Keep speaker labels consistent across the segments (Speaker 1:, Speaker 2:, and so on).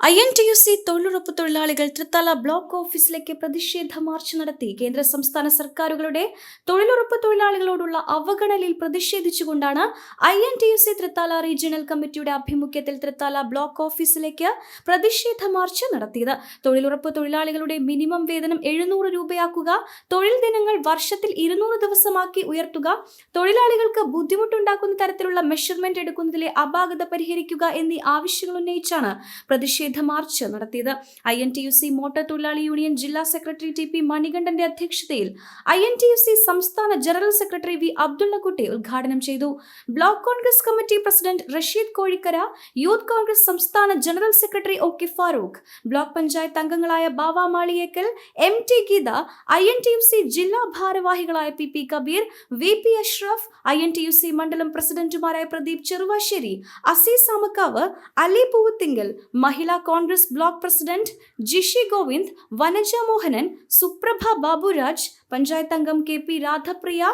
Speaker 1: I N T U C തൊഴിലുറപ്പ് തൊഴിലാളികൾ Thrithala block ഓഫീസിലേക്ക് പ്രതിഷേധ മാർച്ച് നടത്തി. കേന്ദ്ര സംസ്ഥാന സർക്കാരുകളുടെ തൊഴിലുറപ്പ് തൊഴിലാളികളോടുള്ള അവഗണനയിൽ പ്രതിഷേധിച്ചുകൊണ്ടാണ് I N T U C Thrithala regional കമ്മിറ്റിയുടെ ആഭിമുഖ്യത്തിൽ തൃത്താല ബ്ലോക്ക് ഓഫീസിലേക്ക് പ്രതിഷേധ മാർച്ച് നടത്തിയത്. തൊഴിലുറപ്പ് തൊഴിലാളികളുടെ മിനിമം വേതനം എഴുന്നൂറ് രൂപയാക്കുക തൊഴിൽ ദിനങ്ങൾ വർഷത്തിൽ ഇരുന്നൂറ് ദിവസമാക്കി ഉയർത്തുക തൊഴിലാളികൾക്ക് ബുദ്ധിമുട്ടുണ്ടാക്കുന്ന തരത്തിലുള്ള മെഷർമെന്റ് എടുക്കുന്നതിലെ അപാകത പരിഹരിക്കുക എന്നീ ആവശ്യങ്ങൾ ഉന്നയിച്ചാണ് പ്രതിഷേധ മാർച്ച് നടത്തിയത്. I N T U C motor തൊഴിലാളി യൂണിയൻ ജില്ലാ സെക്രട്ടറി ടി പി മണികണ്ഠന്റെ അധ്യക്ഷതയിൽ I N T U C സംസ്ഥാന ജനറൽ സെക്രട്ടറി വി അബ്ദുള്ളക്കുട്ടി ഉദ്ഘാടനം ചെയ്തു. Block Congress committee president Rasheed Kozhikkara youth Congress സംസ്ഥാന general secretary O K Farooq block panchayat അംഗങ്ങളായ Bava Maliyekkal M T Geetha I N T U C ജില്ലാ ഭാരവാഹികളായ P P Kabeer V P Ashraf I N T U C മണ്ഡലം പ്രസിഡന്റുമാരായ Pradeep Cheruvassery Azeez Amakkavu Ali Poovathinkal Mahila Congress block president Jishi Govind Vanaja Mohanan Suprabha Baburaj panchayat അംഗം K P Radhapriya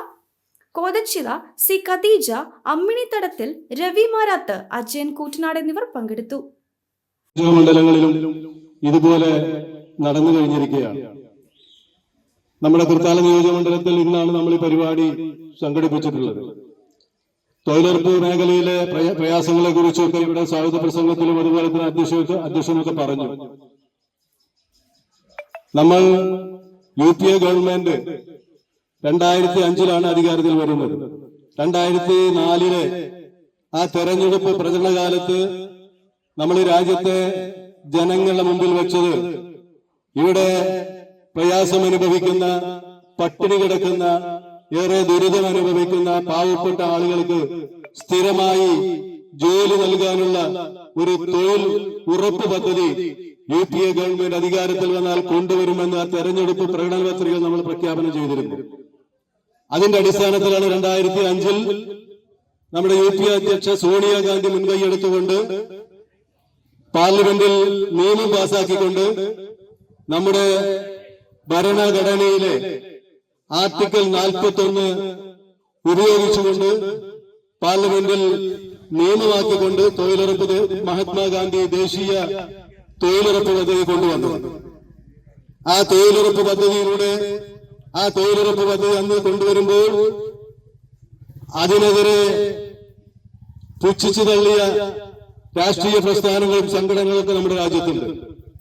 Speaker 1: Kothachira C Khadeeja Ammini Thadathil Ravi Marath Ajayan Koottanad എന്നിവർ പങ്കെടുത്തു.
Speaker 2: മണ്ഡലങ്ങളിലും ഇതുപോലെ നടന്നു കഴിഞ്ഞിരിക്കുകയാണ്. നമ്മുടെ തൃത്താല നിയോജകമണ്ഡലത്തിൽ ഇന്നാണ് നമ്മൾ ഈ പരിപാടി സംഘടിപ്പിച്ചിട്ടുള്ളത്. തൊഴിലുറപ്പ് മേഖലയിലെ പ്രയ- പ്രയാസങ്ങളെ കുറിച്ചൊക്കെ ഇവിടെ സ്വാഗത പ്രസംഗത്തിലും അതുപോലെ തന്നെ അധ്യക്ഷ അധ്യക്ഷനൊക്കെ പറഞ്ഞു. നമ്മൾ യു പി എ ഗവൺമെന്റ് രണ്ടായിരത്തി അഞ്ചിലാണ് അധികാരത്തിൽ വരുന്നത്. രണ്ടായിരത്തി നാലിലെ ആ തെരഞ്ഞെടുപ്പ് പ്രചരണ കാലത്ത് നമ്മൾ രാജ്യത്തെ ജനങ്ങളുടെ മുമ്പിൽ വെച്ചത് ഇവിടെ പ്രയാസം അനുഭവിക്കുന്ന പട്ടിണി കിടക്കുന്ന ഏറെ ദുരിതം അനുഭവിക്കുന്ന പാവപ്പെട്ട ആളുകൾക്ക് സ്ഥിരമായി ജോലി നൽകാനുള്ള ഒരു തൊഴിൽ ഉറപ്പ് പദ്ധതി യു പി എ ഗവൺമെന്റ് അധികാരത്തിൽ വന്നാൽ കൊണ്ടുവരുമെന്ന് തെരഞ്ഞെടുപ്പ് പ്രകടന പത്രിക നമ്മൾ പ്രഖ്യാപനം ചെയ്തിരുന്നു. അതിന്റെ അടിസ്ഥാനത്തിലാണ് രണ്ടായിരത്തി അഞ്ചിൽ നമ്മുടെ യു പി എ അധ്യക്ഷ സോണിയാഗാന്ധി മുൻകൈയെടുത്തുകൊണ്ട് പാർലമെന്റിൽ നിയമം പാസാക്കിക്കൊണ്ട് നമ്മുടെ ഭരണഘടനയിലെ ആർട്ടിക്കിൾ നാൽപ്പത്തി ഒന്ന് ഉപയോഗിച്ചുകൊണ്ട് പാർലമെന്റിൽ നിയമമാക്കിക്കൊണ്ട് തൊഴിലുറപ്പ് മഹാത്മാഗാന്ധി ദേശീയ തൊഴിലുറപ്പ് പദ്ധതി കൊണ്ടുവന്നു ആ തൊഴിലുറപ്പ് പദ്ധതിയിലൂടെ ആ തൊഴിലുറപ്പ് പദ്ധതി അന്ന് കൊണ്ടുവരുമ്പോൾ അതിനെതിരെ പുച്ഛിച്ചു തള്ളിയ രാഷ്ട്രീയ പ്രസ്ഥാനങ്ങളും സംഘടനകളൊക്കെ നമ്മുടെ രാജ്യത്തുണ്ട്.